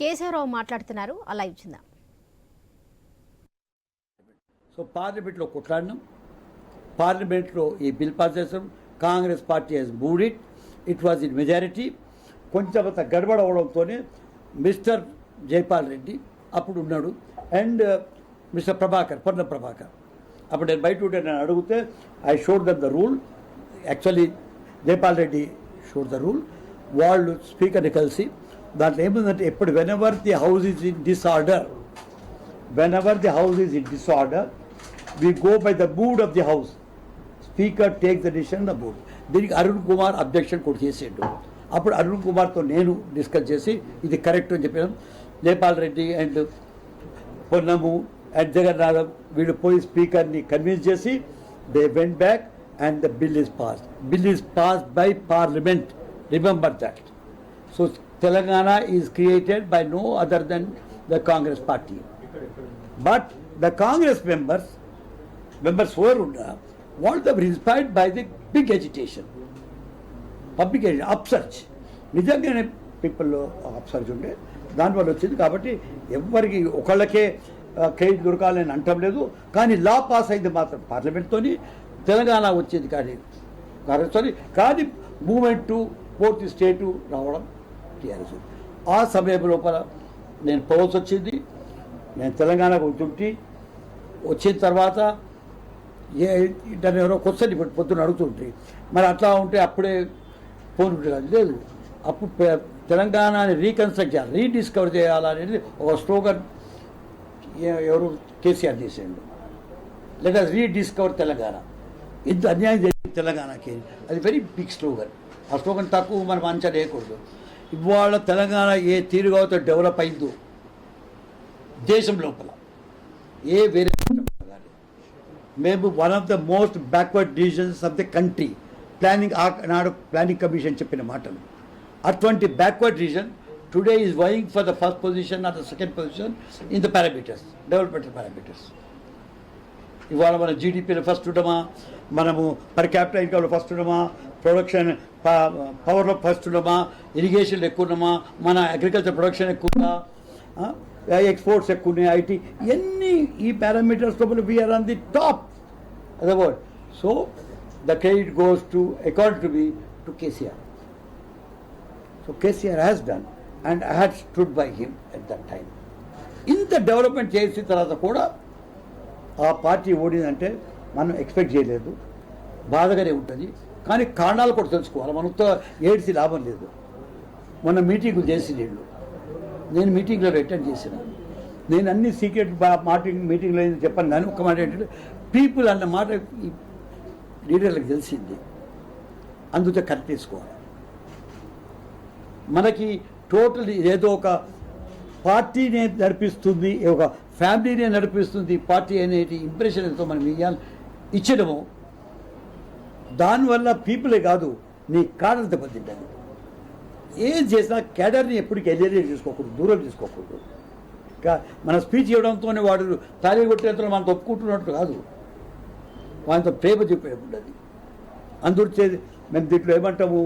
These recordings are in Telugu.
కేశవరావు మాట్లాడుతున్నారు. అలా లైవ్ సో పార్లమెంట్లో కొట్లాడినాం. పార్లమెంట్లో ఈ బిల్ పాస్ చేసాం Congress party has mood it it was in majority కొంచెం అంత గడబడ అవడంతోనే మిస్టర్ జైపాల్ రెడ్డి అప్పుడు ఉన్నాడు. అండ్ uh, మిస్టర్ ప్రభాకర్ పొన్న ప్రభాకర్. అప్పుడు నేను బయట ఉంటే నేను అడిగితే I showed them the rule actually Jaipal Reddy showed the rule వాళ్ళు స్పీకర్ని కలిసి దాంట్లో ఏముందంటే ఎప్పుడు whenever the house is in disorder whenever the house is in disorder we go by the mood of the house speaker take the decision the mood దీనికి అరుణ్ కుమార్ అబ్జెక్షన్ కూడా చేసేడు. అప్పుడు అరుణ్ కుమార్తో నేను డిస్కస్ చేసి ఇది కరెక్ట్ అని చెప్పాను. నేపాల్ రెడ్డి అండ్ పొన్నము అండ్ జగన్నాథం వీళ్ళు పోయి స్పీకర్ని కన్విన్స్ చేసి they went back and the bill is pass bill is pass by parliament remember that so Telangana is created by no other than the Congress party But the Congress members, members who ఉన్న uh, what they by inspired by the big agitation, public upsurge నిజంగానే పీపుల్లో అప్సర్చ్ ఉండే. దానివల్ల వచ్చింది కాబట్టి ఎవరికి ఒకళ్ళకే క్రెడిట్ దొరకాలని అంటం లేదు. కానీ లా పాస్ అయింది మాత్రం పార్లమెంట్తోని తెలంగాణ వచ్చింది కానీ కాంగ్రెస్తోని కానీ మూమెంటు ఫోర్త్ పూర్తి స్టేటు రావడం టీఆర్ఎస్ ఆ సమయం లోపల నేను పోవాల్సి వచ్చింది. నేను తెలంగాణకు ఉంటుంటే వచ్చిన తర్వాత ఏ దాన్ని ఎవరో క్వశ్చన్ ఇప్పుడు పొద్దున్న అడుగుతుంటే మరి అట్లా ఉంటే అప్పుడే ఫోన్ ఉంటుంది లేదు అప్పుడు తెలంగాణని రీకన్స్ట్రక్ట్ చేయాలి రీడిస్కవర్ చేయాలనేది ఒక స్లోగన్ ఎవరు కేసీఆర్ చేసిండు. లేదా రీడిస్కవర్ తెలంగాణ. ఇంత అన్యాయం జరిగింది తెలంగాణకి. అది వెరీ బిగ్ స్లోగన్ ఆ స్లోగన్ తక్కువ మనం అంచనా వేయకూడదు. ఇవాళ తెలంగాణ ఏ తీరుగా డెవలప్ అయిందో దేశం లోపల. ఏ వేరే మేము one of the most backward divisions of the country planning నాడు ప్లానింగ్ కమిషన్ చెప్పిన మాటలు. అటువంటి backward region today is vying for the first position or the second position in the parameters development parameters ఇవాళ మన జీడిపిలో ఫస్ట్ ఉండమా మనము పర్ క్యాపిటల్ ఇన్కమ్లో ఫస్ట్ ఉండమా ప్రొడక్షన్ పవర్లో ఫస్ట్ ఉండమా ఇరిగేషన్లో ఎక్కువ ఉన్నామా మన అగ్రికల్చర్ ప్రొడక్షన్ ఎక్కువ ఎక్స్పోర్ట్స్ ఎక్కువ ఉన్నాయి ఐటీ ఇవన్నీ ఈ పారామీటర్స్ లోపల we are on the top అదే so the credit goes to according to be to KCR so KCR has done and I had stood by him at that time ఇంత డెవలప్మెంట్ చేసిన తర్వాత కూడా ఆ పార్టీ ఓడిందంటే మనం ఎక్స్పెక్ట్ చేయలేదు. బాధగానే ఉంటుంది. కానీ కారణాలు కూడా తెలుసుకోవాలి. మనతో ఏడ్చి లాభం లేదు. మొన్న మీటింగులు చేసి వీళ్ళు నేను మీటింగ్లో అటెండ్ చేసిన. నేను అన్ని సీక్రెట్ మాటింగ్ మీటింగ్లో చెప్పాను కానీ ఒక మాట ఏంటంటే పీపుల్ అన్న మాట లీడర్లకు తెలిసింది. అందుతో కరెక్ట్ చేసుకోవాలి మనకి టోటల్ ఏదో ఒక పార్టీనే నడిపిస్తుంది ఒక ఫ్యామిలీనే నడిపిస్తుంది. పార్టీ అనేది ఇంప్రెషన్ ఎంతో మనం ఇవ్వాలి ఇచ్చడము. దానివల్ల పీపులే కాదు నీ కాడర్ దెబ్బతింటాను ఏం చేసినా కేడర్ని ఎప్పటికీ ఎలియరేట్ చేసుకోకూడదు దూరం చేసుకోకూడదు ఇంకా మన స్పీచ్ ఇవ్వడంతోనే వాడు తాళి కొట్టేంతలో మనతో ఒప్పుకుంటున్నట్టు కాదు. వాళ్ళతో ప్రేమ చూపేది ఉండదు అందుకే మేము దీంట్లో ఏమంటాము?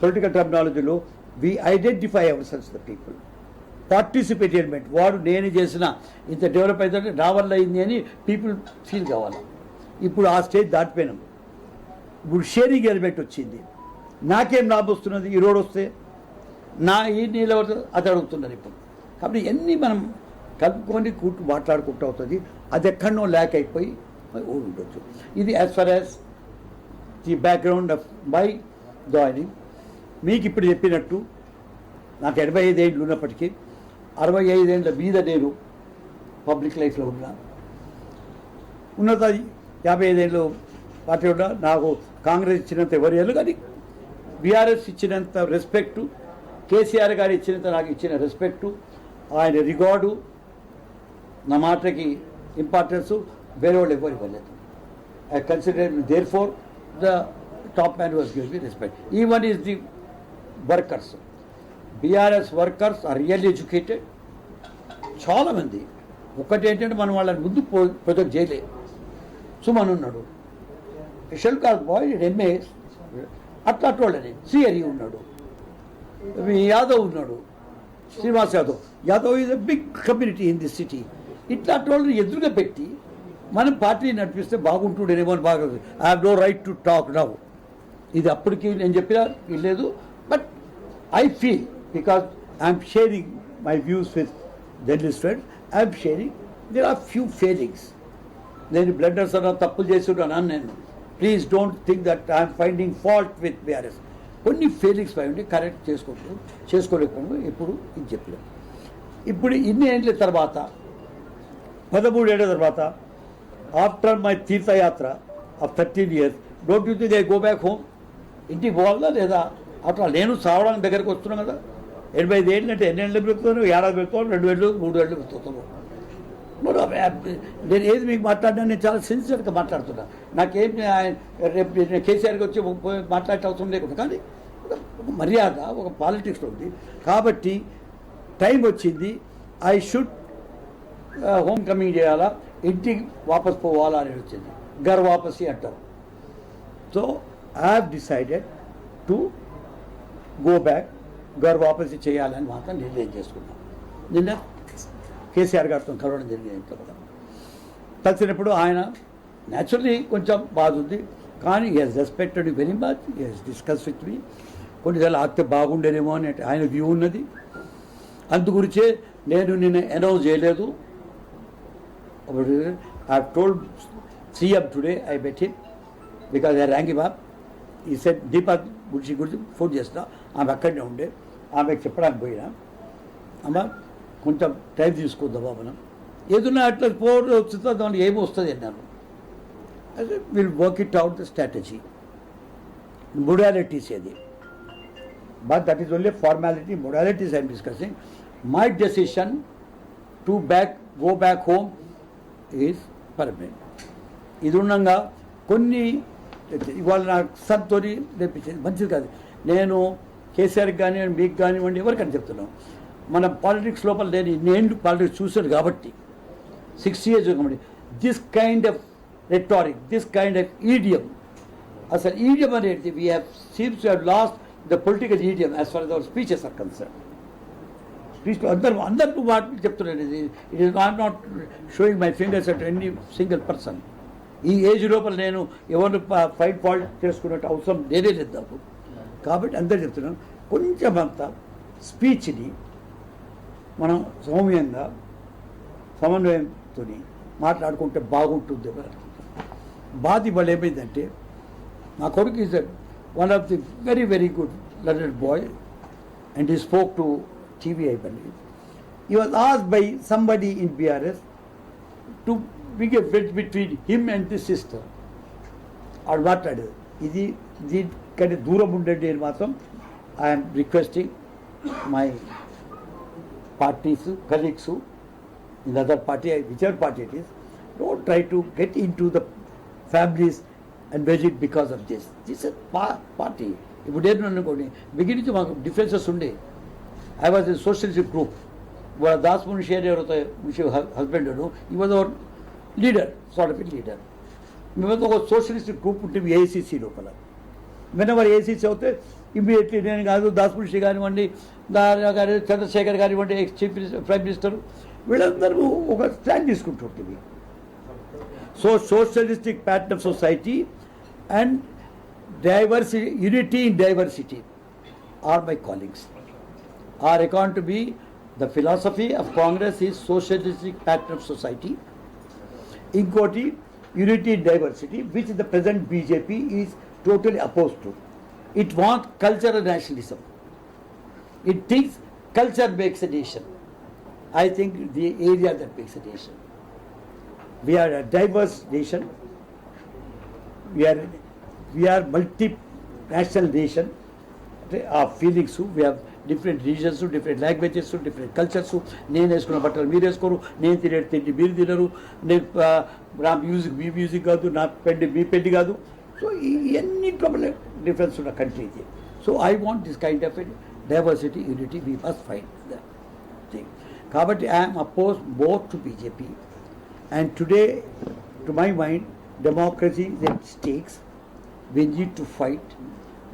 పొలిటికల్ టెక్నాలజీలో we identify our cells the people పార్టిసిపేటెడ్మెంట్ వాడు నేను చేసిన ఇంత డెవలప్ అయితే నా వల్ల అయింది అని పీపుల్ ఫీల్ కావాలి. ఇప్పుడు ఆ స్టేజ్ దాటిపోయినాం. ఇప్పుడు షేరింగ్ ఎలిమెంట్ వచ్చింది. నాకేం లాభం వస్తున్నది? ఈ రోడ్ వస్తే నా ఈ నీళ్ళు అది అడుగుతున్నారు ఇప్పుడు. కాబట్టి ఇవన్నీ మనం కలుపుకొని కూర్చు మాట్లాడుకుంటూ అవుతుంది. అది ఎక్కడో ల్యాక్ అయిపోయి మరి ఉండొచ్చు. ఇది as far as the background of my joining మీకు ఇప్పుడు చెప్పినట్టు నాకు ఎనభై ఐదు ఏళ్ళు ఉన్నప్పటికీ అరవై ఐదేళ్ళ మీద నేను పబ్లిక్ లైఫ్లో ఉన్నా. ఉన్నత యాభై ఐదేళ్ళు పార్టీ ఉన్నా. నాకు కాంగ్రెస్ ఇచ్చినంత ఎవరు కానీ బీఆర్ఎస్ ఇచ్చినంత రెస్పెక్టు కేసీఆర్ గారు ఇచ్చినంత నాకు ఇచ్చిన రెస్పెక్టు ఆయన రికార్డు నా మాటకి ఇంపార్టెన్స్ వేరే వాళ్ళు ఎవరు ఇవ్వలేదు. I consider there for the top man was give me respect. Even is the workers. BRS workers are real educated. చాలామంది ఒకటి ఏంటంటే మనం వాళ్ళని ముందు ప్రొజెక్ట్ చేయలే. సుమన్ ఉన్నాడు షెల్ కాల్ బాయ్ ఎంఏ అట్లా అట్లా వాళ్ళని సిఆర్ఈ ఉన్నాడు. యాదవ్ ఉన్నాడు. Srinivas Yadav. Yadav is a big community in this city ఇట్లా వాళ్ళని ఎదురుగా పెట్టి మనం పార్టీ నడిపిస్తే బాగుంటుండేనేమో అని బాగా I have no right to talk now ఇది అప్పటికి నేను చెప్పినా లేదు but I feel because I'm sharing my views with journalist friend I'm sharing there are few failings నేను బ్లడర్స్ అన్న తప్పులు చేస్తున్నాను నేను please don't think that I'm finding fault with BRS కొన్ని ఫీలింగ్స్ పై ఉండి కరెక్ట్ చేసుకుంటూ చేసుకోలేకుండా ఇప్పుడు ఇది చెప్పలేము ఇప్పుడు ఇన్ని ఏళ్ళ తర్వాత పదమూడు ఏళ్ళ తర్వాత ఆఫ్టర్ మై తీర్థయాత్ర of thirteen years don't you think I go back home ఇంటికి పోవాలా లేదా? అట్లా నేను సావడానికి దగ్గరకు వస్తున్నాను కదా. ఎనభై ఐదు ఏళ్ళు అంటే ఎన్ని ఏళ్ళు పెరుగుతాను ఏడాది పెరుగుతాను రెండు ఏళ్ళు మూడు ఏళ్ళు పెట్టుకున్నాను నేను ఏది మీకు మాట్లాడినా నేను చాలా సిన్సియర్గా మాట్లాడుతున్నా. నాకేం ఆయన రేపు నేను కేసీఆర్కి వచ్చి మాట్లాడే అవసరం లేకుండా. కానీ ఒక మర్యాద ఒక పాలిటిక్స్ ఉంది. కాబట్టి టైం వచ్చింది. ఐ షుడ్ హోమ్ కమింగ్ చేయాలా? ఇంటికి వాపస్ పోవాలా అని వచ్చింది. గర్ వాపసి అంటారు. So I have decided to go back గారు వాపసు చేయాలని మాత్రం నిర్ణయం చేసుకున్నాం. నిన్న కేసీఆర్ గారితో కలవడం జరిగింది కూడా కలిసినప్పుడు ఆయన న్యాచురల్లీ కొంచెం బాధ ఉంది కానీ he's respected very much he's discuss with me కొన్నిసార్లు ఆగితే బాగుండేనేమో అని ఆయన వ్యూ ఉన్నది. అందు గురించే నేను నిన్న అనౌన్స్ చేయలేదు. I told CM today I bet him because I rank Bob he set Deepa గురించి గురించి ఫోన్ చేస్తా ఆమె అక్కడనే ఉండే. ఆమెకు చెప్పడానికి పోయినా అమ్మ కొంచెం టైం తీసుకుందామా బాబు ఏదన్నా అట్లా పోర్ వచ్చిందో దానికి ఏమి వస్తుంది అన్నాను అదే will work it out the strategy modalities అది but that is only formality modalities I'm discussing my decision to back go back home is permanent ఇది ఉండగా కొన్ని ఇవాళ నాకు సర్తోని రేపించింది మంచిది కాదు. నేను కేసీఆర్కి కానివ్వండి మీకు కానివ్వండి ఎవరికని చెప్తున్నాం. మన పాలిటిక్స్ లోపల నేను నేను పాలిటిక్స్ చూశాను కాబట్టి సిక్స్ ఇయర్స్ కాబట్టి this kind of rhetoric this kind of idiom అసలు ఈడియం అనేది we have seems have lost the political idiom as far our speeches are concern speech అందరూ అందరికీ వాటిని చెప్తున్నాను. ఇది it is not not showing my fingers at any single person ఈ ఏజ్ లోపల నేను ఎవరు ఫైట్ ఫాల్ట్ చేసుకున్నట్టు అవసరం లేదే లేదు నాకు. కాబట్టి అందరూ చెప్తున్నాను కొంచెం అంత స్పీచ్ని మనం సౌమ్యంగా సమన్వయంతో మాట్లాడుకుంటే బాగుంటుంది అని బాధ ఇవాళ ఏమైందంటే నా కొడుకు is one of the very very good lettered boy and he spoke to TV I believe he was as by somebody in BRS to big a bet between him and the sister ఆడు మాట్లాడేది ఇది దీనికంటే దూరం ఉండండి అని మాత్రం I'm requesting my parties colleagues in other party whichever party it is don't try to get into the families and visit because of this this party ఇప్పుడు ఏం అనుకోండి బిగిన్ నుంచి మాకు డిఫరెన్సెస్ ఉండే I was a socialist group వాళ్ళ దాస్ మునిషి అని ఎవరైతే Munshi husband he was our leader sort of leader మేమంతా ఒక సోషలిస్ట్ గ్రూప్ ఉంటుంది ఏఐసిసి లోపల. వెన్ ఎవర్ ఏసీసీ అవుతే ఇమీడియట్లీ నేను కాదు దాస్ మున్షి కానివ్వండి దాని గారి చంద్రశేఖర్ కానివ్వండి ex chief minister prime minister వీళ్ళందరూ ఒక stand తీసుకుంటుంటుంది so socialistic pattern of society and diversity unity in diversity are my callings are account to be the philosophy of Congress is socialistic pattern of society ఇంకోటి unity in diversity which the present BJP is totally oppose to it want cultural nationalism it thinks culture makes a nation I think the area that makes a nation we are a diverse nation. We are we are multinational nation. Our feelings, we have different regions, different languages, different cultures. నేను వేసుకున్న బట్టలు మీరు వేసుకోరు నేను తినే తిండి మీరు తినరు నేను ఆ, నా మ్యూజిక్ మీ మ్యూజిక్ కాదు నా పెండి మీ పెండి కాదు So any problem, difference in a country. So I want this kind of a diversity, unity, we must fight the thing. Kabatti, I am opposed both to BJP and today, to my mind, democracy is at stakes. We need to fight.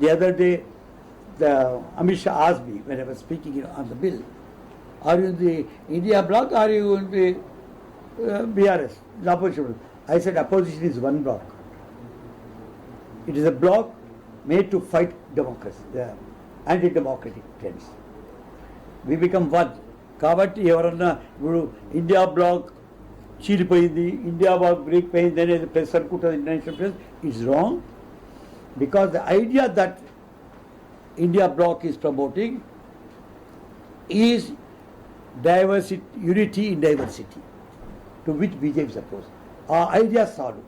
The other day, the Amisha asked me when I was speaking on the bill, are you in the India bloc? Are you in the uh, BRS? The opposition. I said opposition is one bloc. It is a bloc made to fight democracy, the anti-democratic trends. We become one కాబట్టి ఎవరన్నా ఇప్పుడు ఇండియా బ్లాక్ చీలిపోయింది ఇండియా బ్లాక్ బ్రేక్ పోయింది అనేది ప్రెస్ అనుకుంటుంది international press it's wrong because the idea that India bloc is promoting is diversity unity in diversity to which BJP suppose ఆ ఐడియా చాలు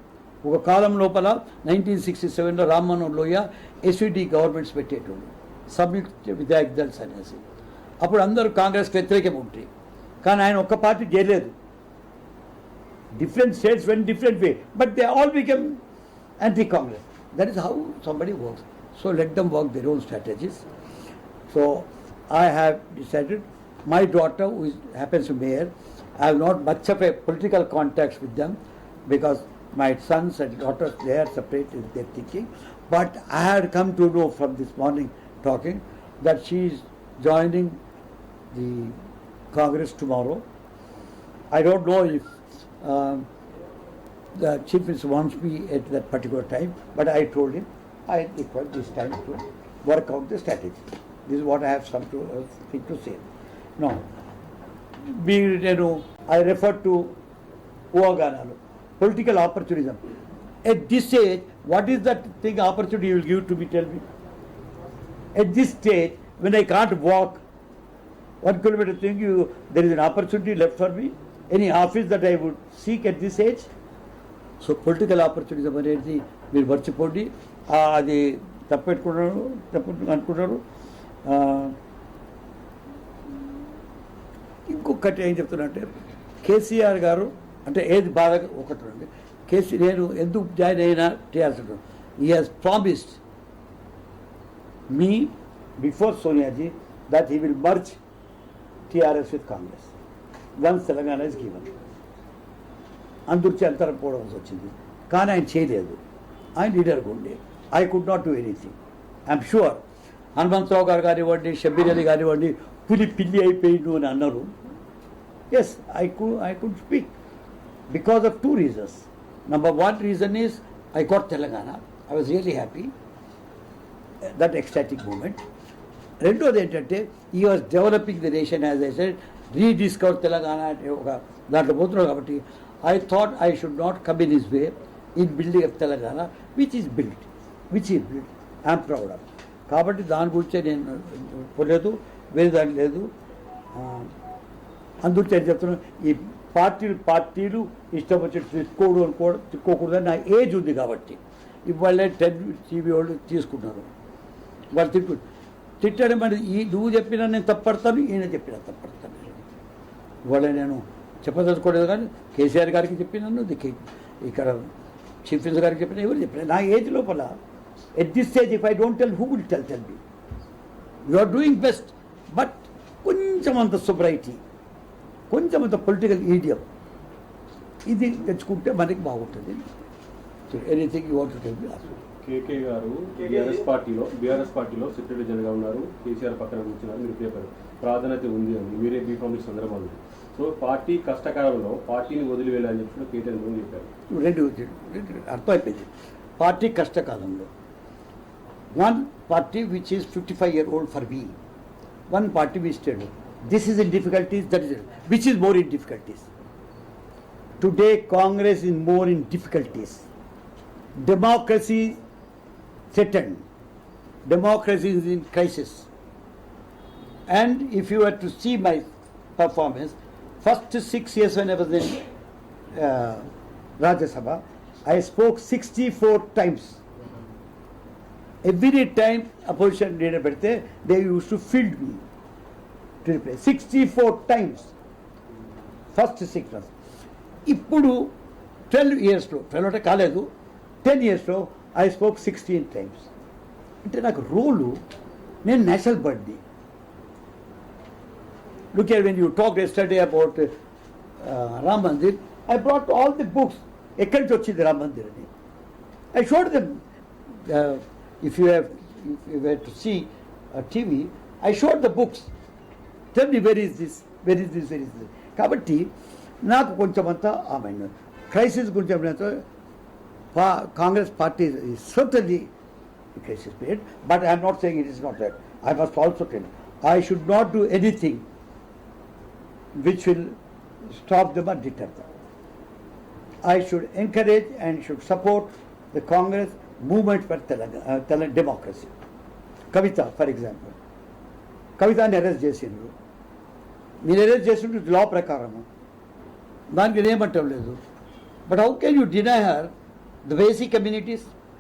ఒక కాలం లోపల నైన్టీన్ సిక్స్టీ సెవెన్లో రామ్మోహన్ లోయ ఎస్విడి గవర్నమెంట్స్ పెట్టేటోళ్ళు. సంయుక్త విద్యార్థి దళస్ అనేసి అప్పుడు అందరూ కాంగ్రెస్కి వ్యతిరేకం ఉంటాయి కానీ ఆయన ఒక్క పార్టీ చేయలేదు. Different states when different way but they all become anti Congress that is how somebody works so let them work their own strategies So I have decided my daughter, who is, happens to be mayor, I have not much of a political contacts with them because my sons and daughters they are separate in their thinking. But I had come to know from this morning talking that she is joining the Congress tomorrow. I don't know if um, the chief minister wants me at that particular time, but I told him I require this time to work out the strategy. This is what I have some to, uh, thing to say. Now, being you know, I refer to Uaganalu, political opportunism. At this stage, what is that thing opportunity you will give to me? Tell me. At this stage, when I can't walk one kilometer thing, you there is an opportunity left for me. Any office that I would seek at this age. So political opportunities అనేది మీరు మర్చిపోండి ఆ, అది తప్పెట్టుకున్నారు తప్పు అనుకున్నారు ఆ, ఇంకొకటి ఏం చెప్తున్నా కేసీఆర్ గారు అంటే ఏది బాధ ఒకటి రండి. కేసీ నేను ఎందుకు జాయిన్ అయినా టీఆర్ఎస్ ఈ has promised me before Soniaji that he will merge TRS with Congress once Telangana is given అందుర్చి అంతరం పోవడం వచ్చింది. కానీ ఆయన చేయలేదు. ఆయన లీడర్గా ఉండే. I could not do anything I'm sure Hanumantha Rao గారు కానివ్వండి షబ్బీర్ అలీ కానివ్వండి పులి పిల్లి అయిపోయిండు అని అన్నారు. ఎస్ ఐ కు I could speak because of two reasons number one reason is I got Telangana I was really happy that ecstatic moment రెండోది ఏంటంటే he was developing the nation as I said rediscover Telangana అంటే ఒక దాంట్లో పోతున్నాడు కాబట్టి I thought I should not come in his way in building of Telangana which is build which is build I'm proud of కాబట్టి దాని గురించే నేను పోలేదు వేరే దాని లేదు. అందుకే చెప్తున్నాను ఈ పార్టీలు పార్టీలు ఇష్టం వచ్చి తిట్టుకోడు అనుకోవడం తిట్టుకోకూడదని నా ఏజ్ ఉంది కాబట్టి. ఇవాళ టెన్ టీవీ వాళ్ళు తీసుకున్నారు వాళ్ళు తిట్టు తిట్టడం అనేది ఈ నువ్వు చెప్పినా నేను తప్పడతాను ఈయన చెప్పినా తప్పడతాను. ఇవాళ నేను చెప్పదలుచుకోలేదు కానీ కేసీఆర్ గారికి చెప్పినాను ఇక్కడ చీఫ్ మినిస్టర్ గారికి చెప్పిన ఎవరు చెప్పిన నా ఏజ్ లోపల at this stage if I don't tell who will tell tell be you are doing best but కొంచెం అంత సొబ్రైటీ కొంచెం అంత పొలిటికల్ ఈడియం ఇది తెచ్చుకుంటే మనకి బాగుంటుంది. Anything you want to tell me KK గారు బీఆర్ఎస్ పార్టీలో బీఆర్ఎస్ పార్టీలో సెక్రటరీ జనరల్గా ఉన్నారు. కేసీఆర్ పక్కన కూర్చున్నారు. మీరు పేపర్ ప్రాధాన్యత ఉంది అని. మీరే బీఫామ్ సందర్భంలో సో పార్టీ కష్టకాలంలో పార్టీని వదిలి వెళ్ళాలని చెప్పి కేటీఆర్ ముందు చెప్పారు. రెండు రెండు అర్థమైపోయింది. పార్టీ కష్టకాలంలో. One party which is fifty five year old for me one party which stayed This is in difficulties, that is, which is more in difficulties? Today, Congress is more in difficulties. Democracy threatened. Democracy is in crisis. And if you were to see my performance, first six years when I was in uh, Rajya Sabha, I spoke 64 times. Every time opposition leader, they used to field me. To reply. 64 times. First six months ఇప్పుడు ట్వెల్వ్ ఇయర్స్లో ట్వెల్వ్ అంటే కాలేదు టెన్ ఇయర్స్లో ఐ స్పోక్ సిక్స్టీన్ టైమ్స్ అంటే నాకు రోలు నేను national birthday look at when you talk yesterday about Ram Mandir I brought all the books ఎక్కడి నుంచి వచ్చింది రామ్ మందిర్ అని? I showed them if you have if you have to see TV I showed the books Tell me where is this? Very this very this కాబట్టి నాకు కొంచెం అంతా ఆమె క్రైసిస్ గురించి ఏమైనా పా Congress party certainly crisis period, but I am not saying it is not that. I must also tell you, I should not do anything which will stop them or deter them. I should encourage and should support the Congress movement for Telangana, uh, Telang democracy. Kavitha for example కవితని arrest చేసిండ్రు మీరు అరెస్ట్ లా ప్రకారము. దానికి నేను ఏమంటాం లేదు. But how can you deny her the basic communities